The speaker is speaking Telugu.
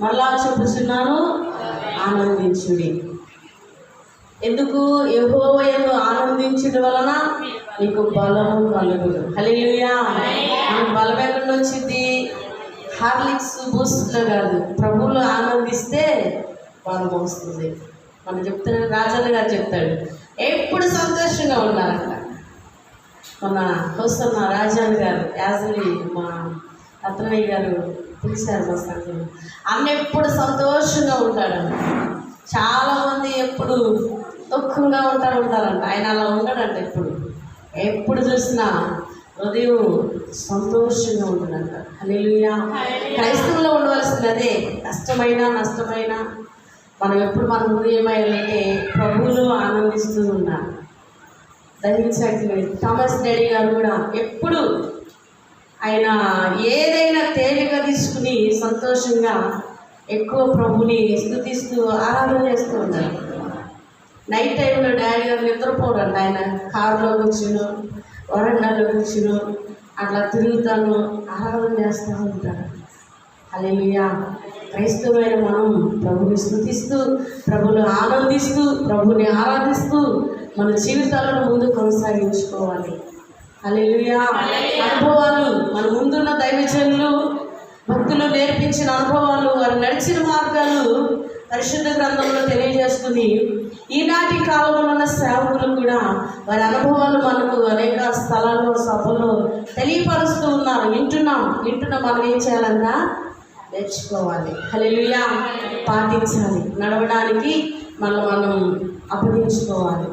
మరలా చెప్పుచున్నాను ఆనందించుడి. ఎందుకు? యెహోవాయందు ఆనందించడం వలన నీకు బలము కలుగుదు హల్లెలూయా. మనకు బలం ఎక్కడ వచ్చింది హార్లిక్స్ బూస్ట్లో కాదు. ప్రభువులు ఆనందిస్తే బలం వస్తుంది. మనం చెప్తున్న రాజన్న గారు చెప్తాడు. ఎప్పుడు సంతోషంగా ఉండాలంట మన హోసన్న రాజాన్ గారు యాజలి మా రత్నయ్య గారు పిలిచారు మా సంఘం. అన్న ఎప్పుడు సంతోషంగా ఉంటాడంట చాలా మంది ఎప్పుడు దుఃఖంగా ఉంటారు ఉంటారంట. ఆయన అలా ఉండడంట ఎప్పుడు. ఎప్పుడు చూసినా హృదయం సంతోషంగా ఉంటుందంట. హల్లెలూయా. క్రైస్తవులో ఉండవలసింది అదే కష్టమైనా నష్టమైనా మనం ఎప్పుడు మన హృదయమైనంటే ప్రభువులు ఆనందిస్తూ ఉన్నారు దహించండి థామస్ డాడీ గారు కూడా ఎప్పుడు ఆయన ఏదైనా తేలిక తీసుకుని సంతోషంగా ఎక్కువ ప్రభుని స్థుతిస్తూ ఆరాధన చేస్తూ ఉంటారు. నైట్ టైంలో డాడీ గారు నిద్రపోరండి ఆయన. కారులో కూర్చును వరండాలో కూర్చును అట్లా తిరుగుతాను ఆరాధన చేస్తూ ఉంటారు. అలెలుయా క్రైస్తవమైన మనం ప్రభుని స్థుతిస్తూ ప్రభుని ఆనందిస్తూ ప్రభుని ఆరాధిస్తూ మన జీవితాలను ముందు కొనసాగించుకోవాలి. అనుభవాలు. మన ముందున్న దైవజనులు భక్తులు నేర్పించిన అనుభవాలు వారు నడిచిన మార్గాలు పరిశుద్ధ గ్రంథంలో తెలియజేస్తుంది ఈనాటి కాలంలో ఉన్న సేవకులు కూడా వారి అనుభవాలు మనకు అనేక స్థలాల్లో సభలో తెలియపరుస్తూ ఉన్నారు. వింటున్నాం. వింటున్నాం. మనం ఏం చేయాలన్నా నేర్చుకోవాలి. హల్లెలూయా. పాటించాలి. నడవడానికి మనం మనం అప్పగించుకోవాలి.